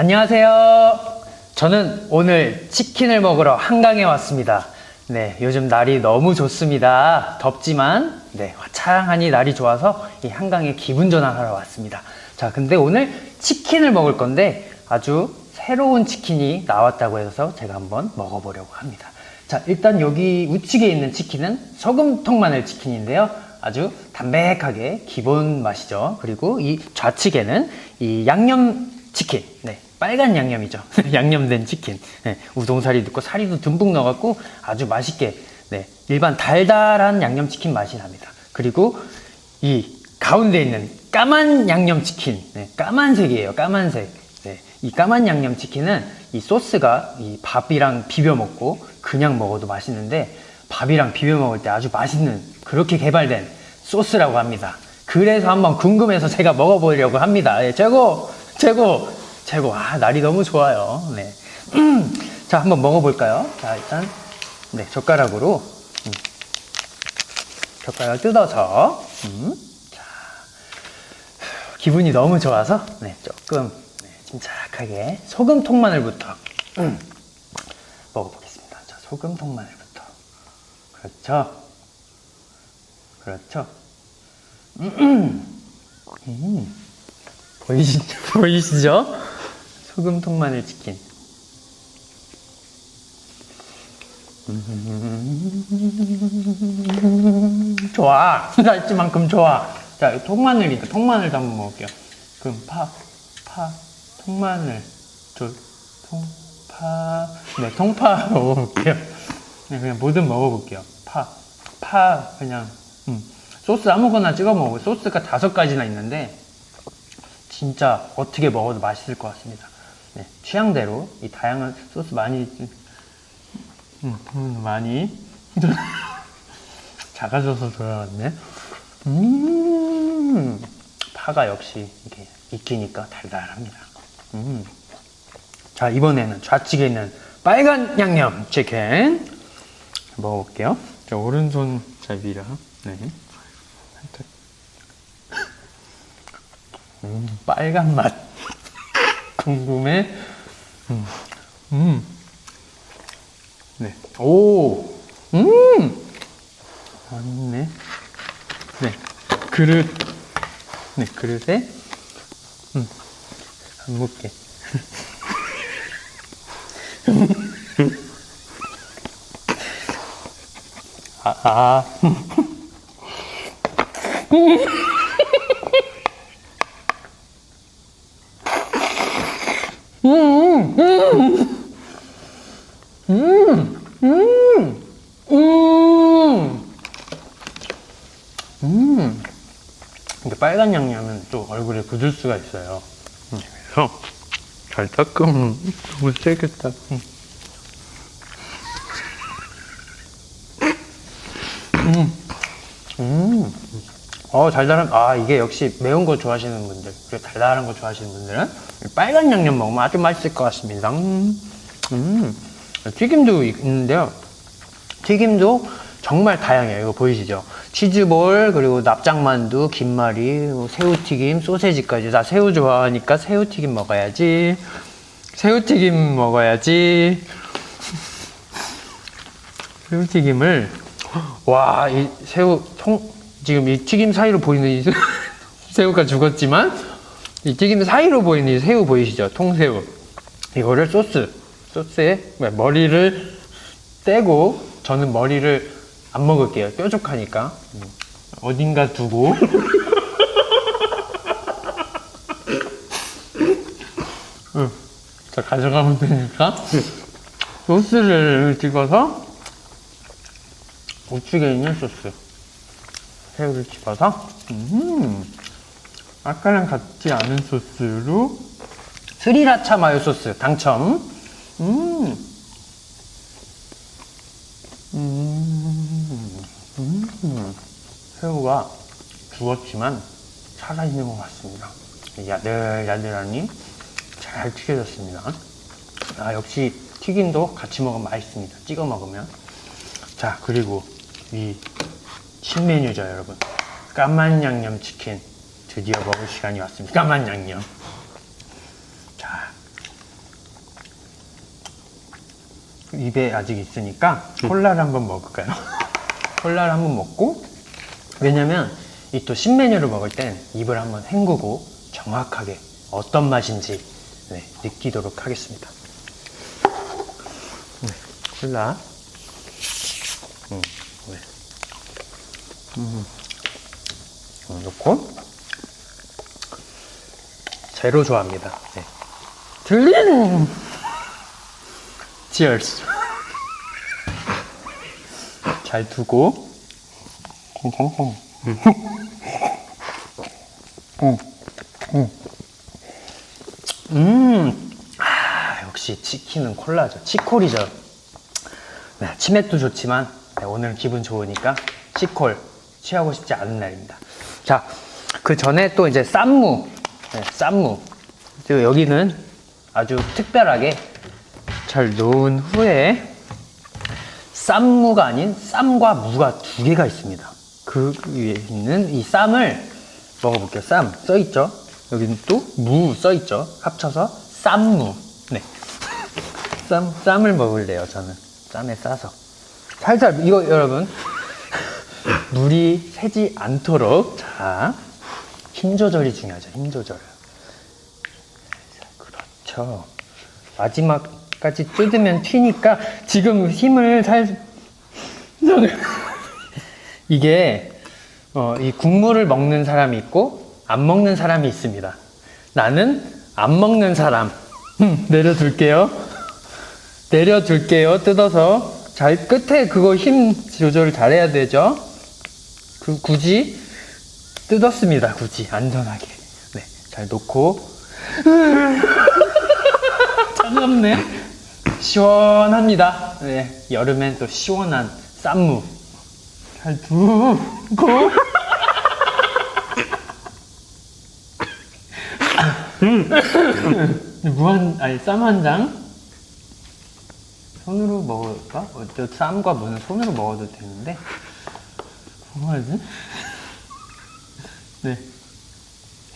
안녕하세요. 저는 오늘 치킨을 먹으러 한강에 왔습니다. 네, 요즘 날이 너무 좋습니다. 덥지만, 네, 화창하니 날이 좋아서 이 한강에 기분 전환하러 왔습니다. 자, 근데 오늘 치킨을 먹을 건데 아주 새로운 치킨이 나왔다고 해서 제가 한번 먹어보려고 합니다. 자, 일단 여기 우측에 있는 치킨은 소금통 마늘 치킨인데요. 아주 담백하게 기본 맛이죠. 그리고 이 좌측에는 이 양념 치킨. 네. 빨간 양념이죠. 양념된 치킨. 네, 우동사리 넣고 사리도 듬뿍 넣어갖고 아주 맛있게, 네, 일반 달달한 양념치킨 맛이 납니다. 그리고 이 가운데 있는 까만 양념치킨. 네, 까만색이에요. 까만색. 네, 이 까만 양념치킨은 이 소스가 이 밥이랑 비벼 먹고 그냥 먹어도 맛있는데 밥이랑 비벼 먹을 때 아주 맛있는 그렇게 개발된 소스라고 합니다. 그래서 한번 궁금해서 제가 먹어보려고 합니다. 예, 최고! 최고! 최고. 아, 날이 너무 좋아요. 네. 음. 자, 한번 먹어볼까요? 자, 일단, 네, 젓가락으로, 음. 젓가락 뜯어서, 음. 자, 기분이 너무 좋아서, 네, 조금, 네, 침착하게 소금 통마늘부터, 음. 먹어보겠습니다. 자, 소금 통마늘부터. 그렇죠. 그렇죠. 음. 음. 보이시, 보이시죠? 소금통 마늘 치킨. 좋아. 살찌만큼 좋아. 자, 이 통마늘이니까 통마늘도 한번 먹을게요. 그럼 파, 파, 통마늘, 둘, 통파. 네, 통파 먹어볼게요. 네, 그냥 뭐든 먹어볼게요. 파, 파, 그냥, 음. 소스 아무거나 찍어 먹어요. 소스가 다섯 가지나 있는데, 진짜 어떻게 먹어도 맛있을 것 같습니다. 네, 취향대로 이 다양한 소스 많이 음, 음, 많이 작아져서 돌아왔네. 음, 파가 역시 이렇게 익히니까 달달합니다. 음. 자 이번에는 좌측에 있는 빨간 양념 치킨 먹어볼게요. 자 오른손 잡이라. 네. 음, 빨간 맛. 궁금해? 음, 음. 네. 오, 음! 맛있네. 네. 그릇. 네, 그릇에, 음. 안 먹게. 아, 아. 음, 음, 음, 음, 음, 음. 이게 빨간 양념은 또 얼굴에 굳을 수가 있어요. 음, 그래서 잘 닦으면 너무 세겠다. 음. 음, 음. 어, 달달한, 아, 이게 역시 매운 거 좋아하시는 분들, 그리고 달달한 거 좋아하시는 분들은 빨간 양념 먹으면 아주 맛있을 것 같습니다. 음, 음. 튀김도 있는데요. 튀김도 정말 다양해요. 이거 보이시죠? 치즈볼, 그리고 납작만두, 김말이, 뭐 새우튀김, 소세지까지. 나 새우 좋아하니까 새우튀김 먹어야지. 새우튀김 먹어야지. 새우튀김을, 와, 이 새우 통, 지금 이 튀김 사이로 보이는 이 새우가 죽었지만 이 튀김 사이로 보이는 이 새우 보이시죠? 통새우. 이거를 소스, 소스에 머리를 떼고 저는 머리를 안 먹을게요. 뾰족하니까. 음, 어딘가 두고. 응. 자, 가져가면 되니까. 소스를 찍어서 우측에 있는 소스. 새우를 집어서 음, 아까랑 같지 않은 소스로 스리라차 마요 소스 당첨 음. 음. 음, 새우가 죽었지만 살아있는 것 같습니다. 야들야들하니 네, 잘 튀겨졌습니다. 아, 역시 튀김도 같이 먹으면 맛있습니다. 찍어 먹으면. 자, 그리고 이 신메뉴죠, 여러분. 까만 양념 치킨. 드디어 먹을 시간이 왔습니다. 까만 양념. 자. 입에 아직 있으니까 콜라를 한번 먹을까요? 콜라를 한번 먹고 왜냐면 이 또 신메뉴를 먹을 땐 입을 한번 헹구고 정확하게 어떤 맛인지 네, 느끼도록 하겠습니다. 네, 콜라. 음, 네. 음, 음, 넣고 제로 좋아합니다. 네. 들리는 Cheers. 잘 두고 음, 아, 역시 치킨은 콜라죠. 치콜이죠. 네, 치맥도 좋지만 네, 오늘 기분 좋으니까 치콜 취하고 싶지 않은 날입니다. 자, 그 전에 또 이제 쌈무, 네, 쌈무. 그리고 여기는 아주 특별하게 잘 놓은 후에 쌈무가 아닌 쌈과 무가 두 개가 있습니다. 그 위에 있는 이 쌈을 먹어볼게요. 쌈 써있죠? 여기는 또 무 써있죠? 합쳐서 쌈무. 네. 쌈, 쌈을 먹을래요, 저는. 쌈에 싸서. 살살, 이거 여러분. 물이 새지 않도록. 자. 힘 조절이 중요하죠, 힘 조절. 그렇죠. 마지막 까지 뜯으면 튀니까 지금 힘을 살 이게 어, 이 국물을 먹는 사람이 있고 안 먹는 사람이 있습니다. 나는 안 먹는 사람. 음, 내려둘게요. 내려둘게요. 뜯어서 잘 끝에 그거 힘 조절을 잘해야 되죠. 그 굳이 뜯었습니다. 굳이 안전하게. 네, 잘 놓고 차갑네. 시원합니다. 네, 여름엔 또 시원한 쌈무. 잘 두고. 무한, 아니, 쌈 한 장. 손으로 먹을까? 어, 저 쌈과 무는 손으로 먹어도 되는데. 뭐가 하지? 네.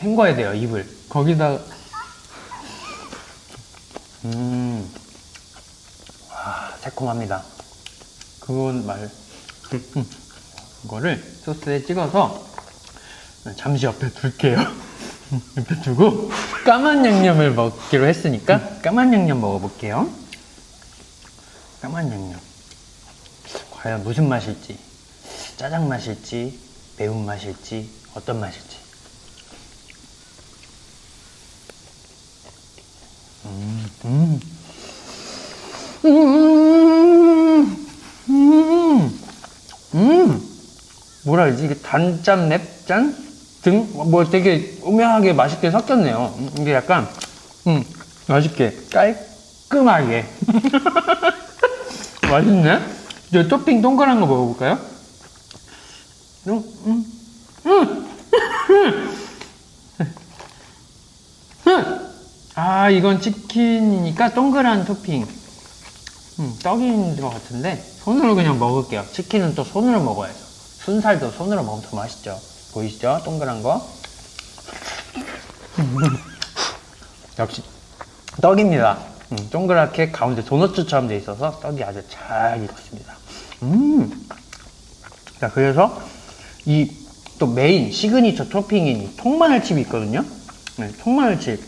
헹궈야 돼요, 입을. 거기다 음, 아, 새콤합니다. 그건 말, 음, 그거를 소스에 찍어서 잠시 옆에 둘게요. 옆에 두고 까만 양념을 먹기로 했으니까 까만 양념 먹어볼게요. 까만 양념. 과연 무슨 맛일지, 짜장 맛일지, 매운 맛일지, 어떤 맛일지. 음, 음, 음, 뭐라 그러지? 이게 단짠, 맵짠 등, 뭐 되게 오묘하게 맛있게 섞였네요. 음, 이게 약간, 음, 맛있게, 깔끔하게. 맛있네? 이제 토핑 동그란 거 먹어볼까요? 음, 음, 음, 음. 아, 이건 치킨이니까 동그란 토핑. 음, 떡인 것 같은데, 손으로 그냥 먹을게요. 치킨은 또 손으로 먹어야죠. 순살도 손으로 먹으면 더 맛있죠. 보이시죠? 동그란 거. 역시, 떡입니다. 음, 동그랗게 가운데 도넛처럼 돼 있어서 떡이 아주 잘 익었습니다. 음. 자, 그래서 이 또 메인 시그니처 토핑인 이 통마늘칩이 있거든요. 네, 통마늘칩.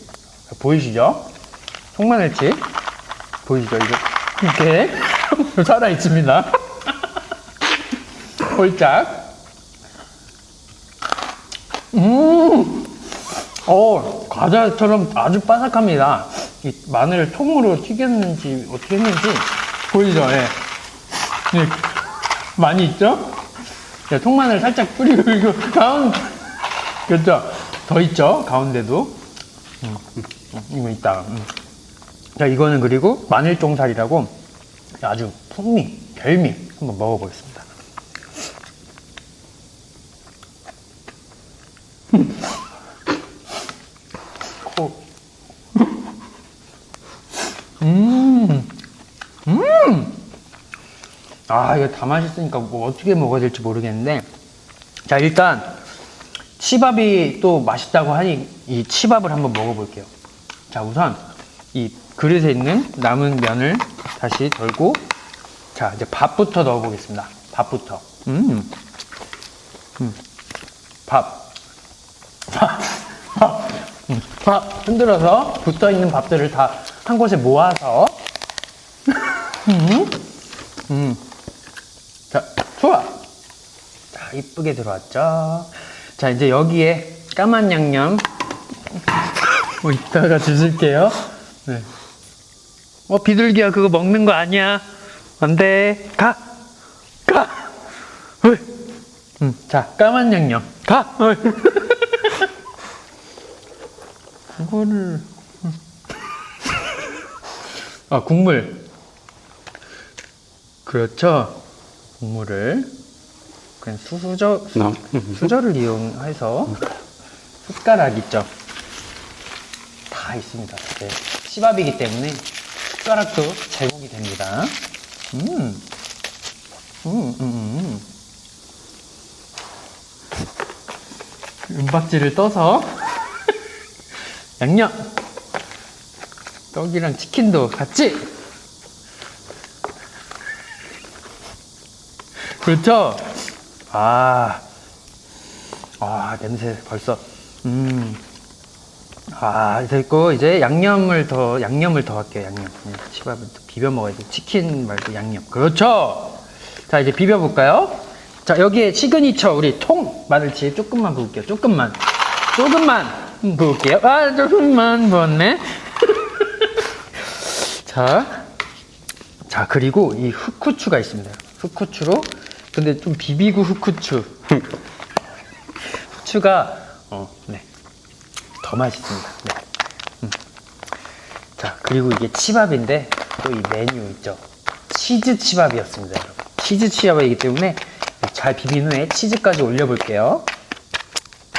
보이시죠? 통마늘칩. 보이시죠? 이거 이렇게 살아 있습니다. 홀짝. 음, 어 과자처럼 아주 바삭합니다. 이 마늘 통으로 튀겼는지 어떻게 했는지 보이죠? 예. 네, 많이 있죠? 자, 통마늘 살짝 뿌리고 이거 가운데 그렇죠? 더 있죠? 가운데도. 음, 음, 이거 있다. 음. 자, 이거는 그리고 마늘종살이라고 아주 풍미, 별미 한번 먹어보겠습니다. 음, 음. 아, 이거 다 맛있으니까 뭐 어떻게 먹어야 될지 모르겠는데. 자, 일단, 치밥이 또 맛있다고 하니 이 치밥을 한번 먹어볼게요. 자, 우선 이 그릇에 있는 남은 면을 다시 덜고 자 이제 밥부터 넣어보겠습니다. 밥부터. 음, 음. 밥. 밥. 밥. 음, 밥 흔들어서 붙어 있는 밥들을 다 한 곳에 모아서. 음. 음. 자, 좋아. 자, 이쁘게 들어왔죠. 자, 이제 여기에 까만 양념 뭐 이따가 주실게요. 네. 어, 비둘기야, 그거 먹는 거 아니야. 안 돼. 가! 가! 음, 자, 까만 양념. 가! 이거를. 음. 아, 국물. 그렇죠. 국물을. 그냥 수저, 나. 수저를 이용해서 숟가락 있죠. 다 있습니다. 네. 씨밥이기 때문에 숟가락도 제공이 됩니다. 음, 음, 음, 음. 은박지를 떠서 양념 떡이랑 치킨도 같이. 그렇죠? 아, 아 냄새 벌써. 음. 아 됐고 이제 양념을 더 양념을 더 할게요 양념. 치밥은 또 비벼 먹어야지 치킨 말고 양념. 그렇죠? 자 이제 비벼 볼까요? 자 여기에 시그니처 우리 통 마늘칩 조금만 부을게요. 조금만. 조금만. 부을게요. 아 조금만 부었네 자, 자 그리고 이 흑후추가 있습니다 흑후추로 근데 좀 비비고 흑후추 후추가 어, 네. 더 맛있습니다. 네. 음. 자, 그리고 이게 치밥인데 또 이 메뉴 있죠. 치즈 치밥이었습니다, 여러분. 치즈 치밥이기 때문에 잘 비빈 후에 치즈까지 올려볼게요.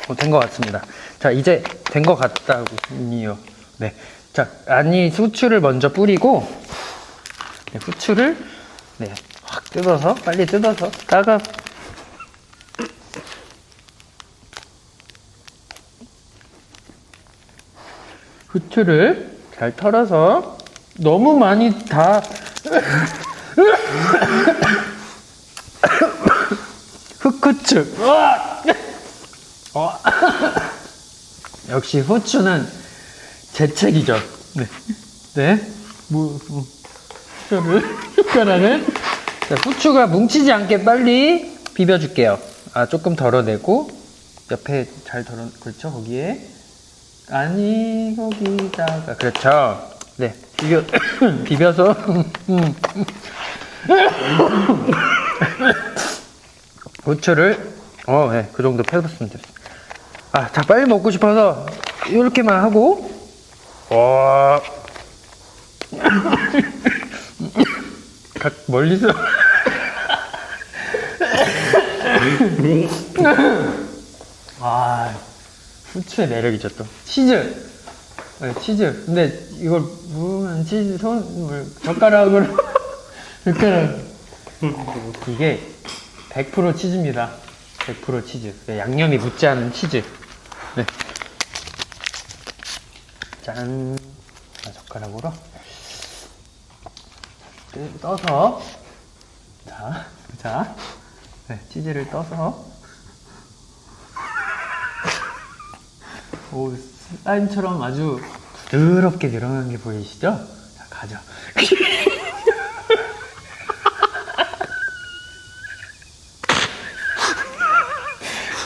어, 된것 같습니다. 자, 이제 된 것 같다고요. 네. 자, 아니 후추를 먼저 뿌리고 네, 후추를 네, 확 뜯어서 빨리 뜯어서 따가 후추를 잘 털어서 너무 많이 다 흑후추 어. 역시 후추는 재책이죠 네, 네. 뭐, 뭐. 숟가락을 숟가락을 자, 후추가 뭉치지 않게 빨리 비벼줄게요 아 조금 덜어내고 옆에 잘 덜어 그렇죠 거기에 아니 거기다가 그렇죠. 네 비벼 비벼서 음. 고추를 어 네 그 정도 패봤으면 됐어. 아자 빨리 먹고 싶어서 이렇게만 하고 와. 각 멀리서. 아 후추의 매력이죠 또 치즈. 네, 치즈. 근데 이걸 부으면 치즈 손을 젓가락으로 젓가락 이게 100% 치즈입니다. 100% 치즈. 네, 양념이 묻지 않은 치즈. 네. 짠 자, 젓가락으로 뜨- 떠서 자, 자 네, 치즈를 떠서 오, 슬라임처럼 아주 부드럽게 늘어난 게 보이시죠? 자, 가죠.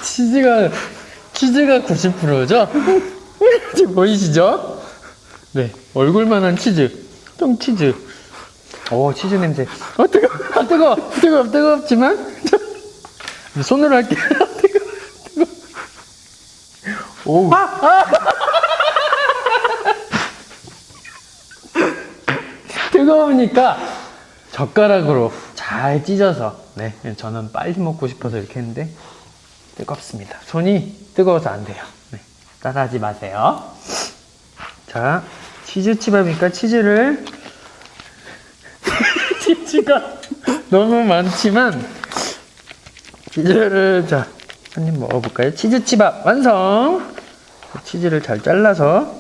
치즈가, 치즈가 90%죠? 지금 보이시죠? 네, 얼굴만한 치즈. 똥 치즈. 오, 치즈 냄새. 어, 뜨거, 아, 뜨거, 뜨거, 뜨겁지만. 손으로 할게요. 뜨거, 뜨거. 오. 뜨거우니까 젓가락으로 잘 찢어서 네 저는 빨리 먹고 싶어서 이렇게 했는데 뜨겁습니다 손이 뜨거워서 안 돼요 네, 따라하지 마세요 자 치즈칩하니까 치즈를 치즈가 너무 많지만 치즈를 자 한 입 먹어볼까요? 치즈치밥 완성! 치즈를 잘 잘라서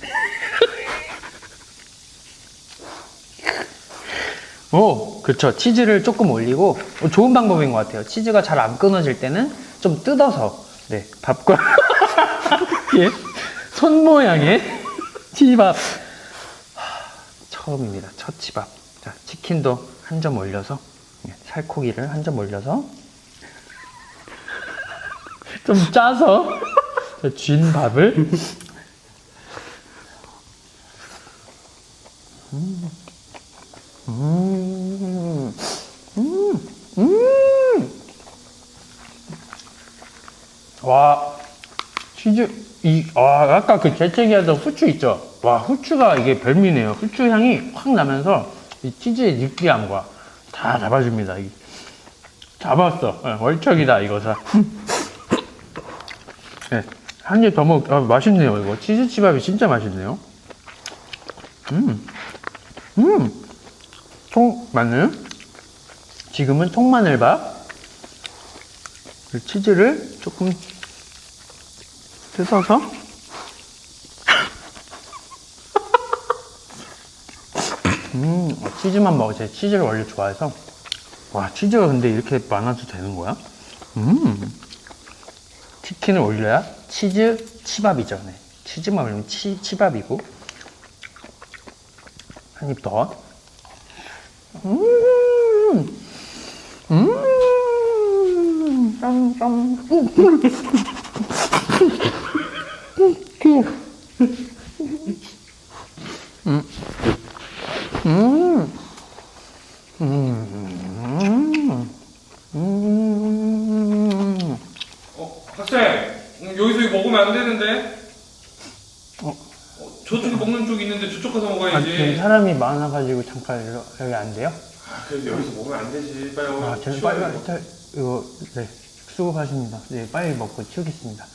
오, 그쵸 치즈를 조금 올리고 어, 좋은 방법인 것 같아요. 치즈가 잘 안 끊어질 때는 좀 뜯어서 네 밥과 예. 손 모양의 하, 처음입니다. 첫 치밥. 자, 치킨도 한 점 올려서 예, 살코기를 한 점 올려서 좀 짜서 자, 쥔 밥을 음, 음, 음. 와, 치즈, 이, 아, 아까 그 재채기하던 후추 있죠? 와, 후추가 이게 별미네요. 후추 향이 확 나면서 이 치즈의 느끼함과 다 잡아줍니다. 이. 잡았어. 예, 월척이다, 이거 사. 네, 한입 더 먹, 아, 맛있네요, 이거. 치즈치밥이 진짜 맛있네요. 음, 음. 통 마늘 지금은 통마늘밥 그 치즈를 조금 뜯어서 음 어, 치즈만 먹어 제가 치즈를 원래 좋아해서 와 치즈가 근데 이렇게 많아도 되는 거야? 음 치킨을 올려야 치즈 치밥이죠 네. 치즈만 올리면 치, 치밥이고 한 입 더. 음, 음, 짱, 짱. 음, 음, 음, 음. 어, 학생, 음, 여기서 이거 먹으면 안 되는데? 어? 어, 저쪽에 먹는 쪽 있는데 저쪽 가서 아, 먹어야지. 여기 사람이 많 잠깐 여기- 안 돼요? 아, 그래서 여기서 먹으면 안 되지. 빨리 아, 와. 저는 빨리, 빨리, 빨리, 이거, 네, 수고하십니다. 네, 빨리 먹고 치우겠습니다.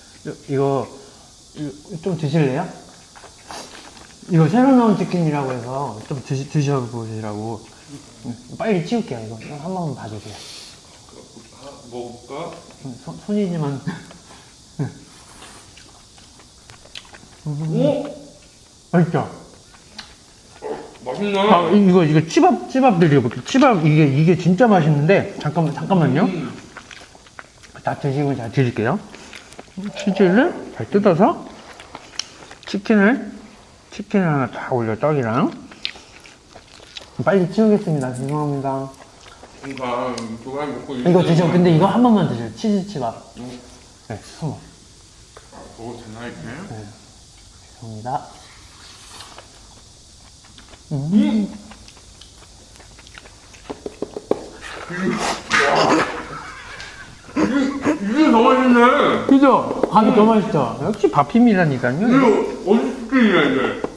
이거, 이거, 좀 드실래요? 이거 새로 나온 치킨이라고 해서 좀 드시, 드셔보시라고. 응, 빨리 치울게요, 이거. 한 번만 봐주세요. 아, 먹을까? 응, 손, 손이지만. 오! 맛있죠? 맛있나? 아, 이- 이거, 이거 치밥, 치밥 드려볼게요. 치밥, 이게, 이게 진짜 맛있는데, 잠깐만, 잠깐만요. 음. 다 드시고 잘 드릴게요. 치즈를 잘 뜯어서 치킨을 치킨을 하나 다 올려 떡이랑 빨리 치우겠습니다. 죄송합니다. 그러니까 한 먹고 이거 드셔. 근데 이거 한 번만 드세요. 치즈 치밥. 네, 한 번. 먹어도 되나 이렇게? 죄송합니다. 음. 이게 더 맛있네. 그죠? 밥이 더 맛있죠? 역시 밥힘이라니까요. 이거 어디 치킨이야 이게?